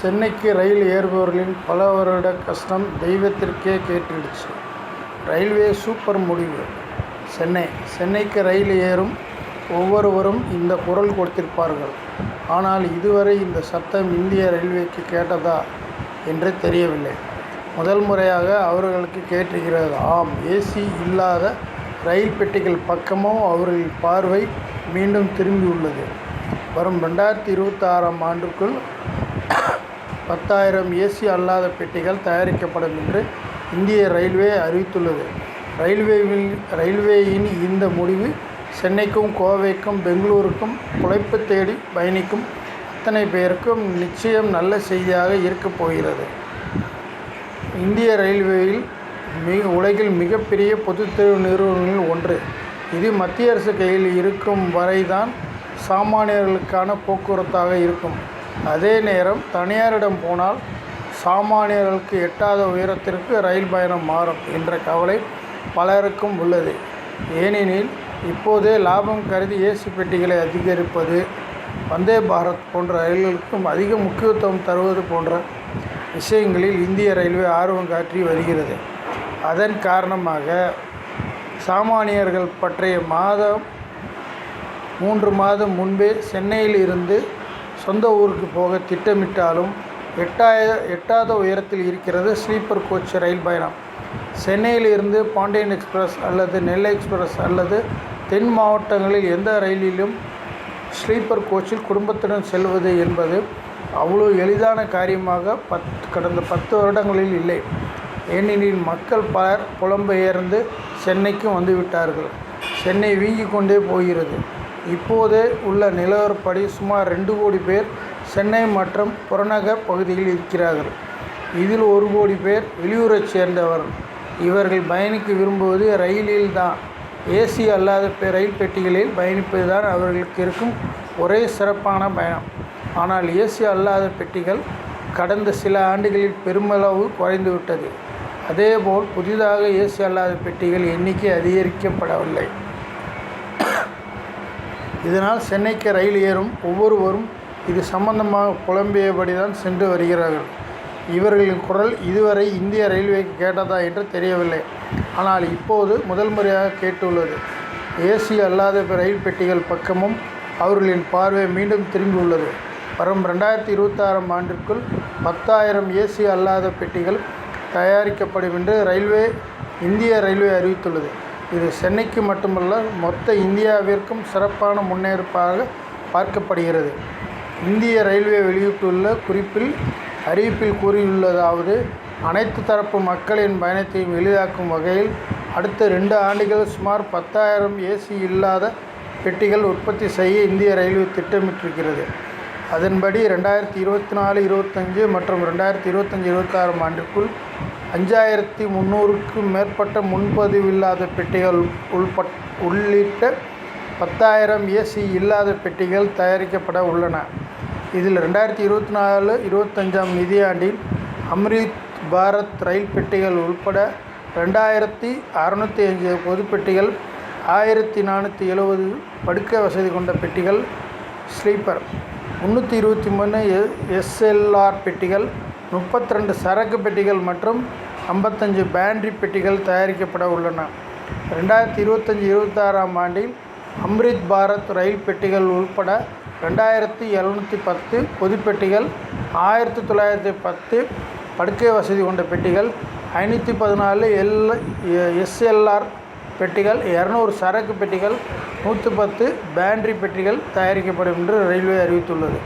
சென்னைக்கு ரயில் ஏறுபவர்களின் பல வருட கஷ்டம் தெய்வத்திற்கே கேட்டுடுச்சு. ரயில்வே சூப்பர் முடிவு. சென்னை. சென்னைக்கு ரயில் ஏறும் ஒவ்வொருவரும் இந்த குரல் கொடுத்திருப்பார்கள். ஆனால் இதுவரை இந்த சத்தம் இந்திய ரயில்வேக்கு கேட்டதா என்று தெரியவில்லை. முதல் முறையாக அவர்களுக்கு கேட்டிருக்கிறது. ஆம் ஏசி இல்லாத ரயில் பெட்டிகள் பக்கமும் அவர்களின் பார்வை மீண்டும் திரும்பியுள்ளது. வரும் ரெண்டாயிரத்தி இருபத்தாறாம் ஆண்டுக்குள் பத்தாயிரம் ஏசி அல்லாத பெட்டிகள் தயாரிக்கப்படும் என்று இந்திய ரயில்வே அறிவித்துள்ளது. ரயில்வேவில் ரயில்வேயின் இந்த முடிவு சென்னைக்கும் கோவைக்கும் பெங்களூருக்கும் உழைப்பு தேடி பயணிக்கும் அத்தனை பேருக்கும் நிச்சயம் நல்ல செய்தியாக இருக்கப் போகிறது. இந்திய ரயில்வேயில் மிக உலகில் மிகப்பெரிய பொதுத்துறை நிறுவனங்களில் ஒன்று. இது மத்திய அரசு கையில் இருக்கும் வரைதான் சாமானியர்களுக்கான போக்குவரத்தாக இருக்கும். அதே நேரம் தனியாரிடம் போனால் சாமானியர்களுக்கு எட்டாத உயரத்திற்கு ரயில் பயணம் மாறும் என்ற கவலை பலருக்கும் உள்ளது. ஏனெனில் இப்போதே லாபம் கருதி ஏசி பெட்டிகளை அதிகரிப்பது வந்தே பாரத் போன்ற ரயில்களுக்கும் அதிக முக்கியத்துவம் தருவது போன்ற விஷயங்களில் இந்திய ரயில்வே ஆர்வம் காட்டி வருகிறது. அதன் காரணமாக சாமானியர்கள் பற்றிய மாதம் மூன்று மாதம் முன்பே சென்னையில் இருந்து சொந்த ஊருக்கு போக திட்டமிட்டாலும் எட்டாய எட்டாத உயரத்தில் இருக்கிறது ஸ்லீப்பர் கோச் ரயில் பயணம். சென்னையிலிருந்து பாண்டியன் எக்ஸ்பிரஸ் அல்லது நெல்லை எக்ஸ்பிரஸ் அல்லது தென் மாவட்டங்களில் எந்த ரயிலிலும் ஸ்லீப்பர் கோச்சில் குடும்பத்துடன் செல்வது என்பது அவ்வளோ எளிதான காரியமாக பத் கடந்த பத்து வருடங்களில் இல்லை. ஏனெனில் மக்கள் பலர் புலம்பெயர்ந்து சென்னைக்கும் வந்துவிட்டார்கள் சென்னை வீங்கிக் கொண்டே போகிறது. இப்போதே உள்ள நிலவரப்படி சுமார் ரெண்டு கோடி பேர் சென்னை மற்றும் புறநகர் பகுதியில் இருக்கிறார்கள். இதில் ஒரு கோடி பேர் வெளியூரைச் சேர்ந்தவர். இவர்கள் பயணிக்க விரும்புவது ரயிலில் தான். ஏசி அல்லாத ரயில் பெட்டிகளில் பயணிப்பது தான் அவர்களுக்கு இருக்கும் ஒரே சிறப்பான பயணம். ஆனால் ஏசி அல்லாத பெட்டிகள் கடந்த சில ஆண்டுகளில் பெருமளவு குறைந்துவிட்டது அதேபோல் புதிதாக ஏசி அல்லாத பெட்டிகள் எண்ணிக்கை அதிகரிக்கப்படவில்லை. இதனால் சென்னைக்கு ரயில் ஏறும் ஒவ்வொருவரும் இது சம்பந்தமாக புலம்பியபடிதான் சென்று வருகிறார்கள். இவர்களின் குரல் இதுவரை இந்திய ரயில்வேக்கு கேட்டதா என்று தெரியவில்லை. ஆனால் இப்போது முதல் முறையாக கேட்டுள்ளது. ஏசி அல்லாத ரயில் பெட்டிகள் பக்கமும் அவர்களின் பார்வை மீண்டும் திரும்பியுள்ளது வரும் ரெண்டாயிரத்தி இருபத்தாறாம் ஆண்டிற்குள் பத்தாயிரம் ஏசி அல்லாத பெட்டிகள் தயாரிக்கப்படும் என்று ரயில்வே இந்திய ரயில்வே அறிவித்துள்ளது. இது சென்னைக்கு மட்டுமல்ல மொத்த இந்தியாவிற்கும் சிறப்பான முன்னேற்பாக பார்க்கப்படுகிறது. இந்திய ரயில்வே வெளியிட்டுள்ள குறிப்பில் அறிவிப்பில் கூறியுள்ளதாவது அனைத்து தரப்பு மக்களின் பயணத்தையும் எளிதாக்கும் வகையில் அடுத்த ரெண்டு ஆண்டுகள் சுமார் பத்தாயிரம் ஏசி இல்லாத பெட்டிகள் உற்பத்தி செய்ய இந்திய ரயில்வே திட்டமிட்டிருக்கிறது. அதன்படி ரெண்டாயிரத்தி இருபத்தி நாலு இருபத்தஞ்சு மற்றும் ரெண்டாயிரத்தி இருபத்தஞ்சி இருபத்தாறாம் ஆண்டிற்குள் அஞ்சாயிரத்தி முந்நூறுக்கும் மேற்பட்ட முன்பதிவில்லாத பெட்டிகள் உள்பட் உள்ளிட்ட பத்தாயிரம் ஏசி இல்லாத பெட்டிகள் தயாரிக்கப்பட உள்ளன. இதில் ரெண்டாயிரத்தி இருபத்தி நாலு இருபத்தஞ்சாம் நிதியாண்டில் அம்ரித் பாரத் ரயில் பெட்டிகள் உள்பட ரெண்டாயிரத்தி அறநூற்றி அஞ்சு பொது பெட்டிகள் ஆயிரத்தி நானூற்றி எழுபது படுக்கை வசதி கொண்ட பெட்டிகள் ஸ்லீப்பர் முந்நூற்றி இருபத்தி மூணு எ எஸ்எல்ஆர் பெட்டிகள் முப்பத்தி ரெண்டு சரக்கு பெட்டிகள் மற்றும் ஐம்பத்தஞ்சு பேண்ட்ரி பெட்டிகள் தயாரிக்கப்பட உள்ளன. ரெண்டாயிரத்தி இருபத்தஞ்சி இருபத்தாறாம் ஆண்டில் அம்ரித் பாரத் ரயில் பெட்டிகள் உள்பட ரெண்டாயிரத்தி எழுநூற்றி பத்து பொதுப்பெட்டிகள் ஆயிரத்தி தொள்ளாயிரத்தி பத்து படுக்கை வசதி கொண்ட பெட்டிகள் ஐநூற்றி பதினாலு எல் எஸ்எல்ஆர் பெட்டிகள் இரநூறு சரக்கு பெட்டிகள் நூற்று பத்து பேண்ட்ரி பெட்டிகள் தயாரிக்கப்படும் என்று ரயில்வே அறிவித்துள்ளது.